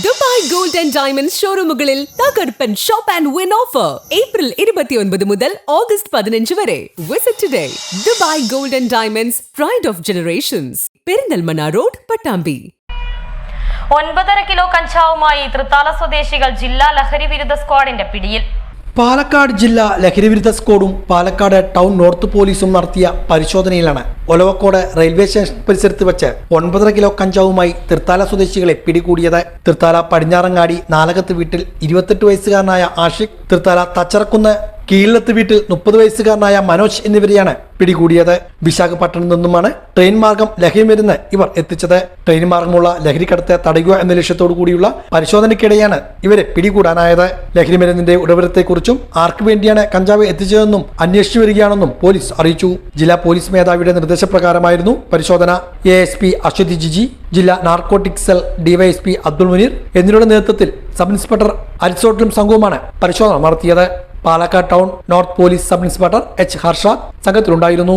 Dubai gold and diamond ഷോറൂമുകളിൽ തകർപ്പൻ shop and win offer. April ഇരുപത്തിയൊൻപത് മുതൽ ഓഗസ്റ്റ് പതിനഞ്ച് വരെ. Visit today Dubai gold and diamonds pride of generations Perinthalmanna road Pattambi. ഒൻപതര kilo കഞ്ചാവുമായി തൃത്താല സ്വദേശികൾ ജില്ലാ ലഹരി വിരുദ്ധ സ്ക്വാഡിന്റെ പിടിയിൽ. പാലക്കാട് ജില്ലാ ലഹരിവിരുദ്ധ സ്കോഡും പാലക്കാട് ടൗൺ നോർത്ത് പോലീസും നടത്തിയ പരിശോധനയിലാണ് ഒലവക്കോട് റെയിൽവേ സ്റ്റേഷൻ പരിസരത്ത് വെച്ച് ഒൻപതര കിലോ കഞ്ചാവുമായി തൃത്താല സ്വദേശികളെ പിടികൂടിയത്. തൃത്താല പടിഞ്ഞാറങ്ങാടി നാലകത്ത് വീട്ടിൽ ഇരുപത്തെട്ട് വയസ്സുകാരനായ ആഷിഖ് തൃത്താല തച്ചറക്കുന്ന് കീഴത്ത് വീട്ടിൽ മുപ്പത് വയസ്സുകാരനായ മനോജ് എന്നിവരെയാണ് പിടികൂടിയത്. വിശാഖപട്ടണത്തിൽ നിന്നുമാണ് ട്രെയിൻ മാർഗം ലഹരി മരുന്ന് ഇവർ എത്തിച്ചത്. ട്രെയിൻ മാർഗമുള്ള ലഹരി കടത്ത് തടയുക എന്ന ലക്ഷ്യത്തോടു കൂടിയുള്ള പരിശോധനയ്ക്കിടെയാണ് ഇവരെ പിടികൂടാനായത്. ലഹരി മരുന്നിന്റെ ഉടമരത്തെക്കുറിച്ചും ആർക്കു വേണ്ടിയാണ് കഞ്ചാവ് എത്തിച്ചതെന്നും അന്വേഷിച്ചു വരികയാണെന്നും പോലീസ് അറിയിച്ചു. ജില്ലാ പോലീസ് മേധാവിയുടെ നിർദ്ദേശപ്രകാരമായിരുന്നു പരിശോധന. A S P Aswathi Jiji ജില്ലാ narcotic cell DYSP Abdul Muneer എന്നിവരുടെ നേതൃത്വത്തിൽ സബ് ഇൻസ്പെക്ടർ അരിസോട്ടിലും സംഘവുമാണ് പരിശോധന നടത്തിയത്. Palakkad town north police sub inspector H Harshad സംഘത്തിലുണ്ടായിരുന്നു.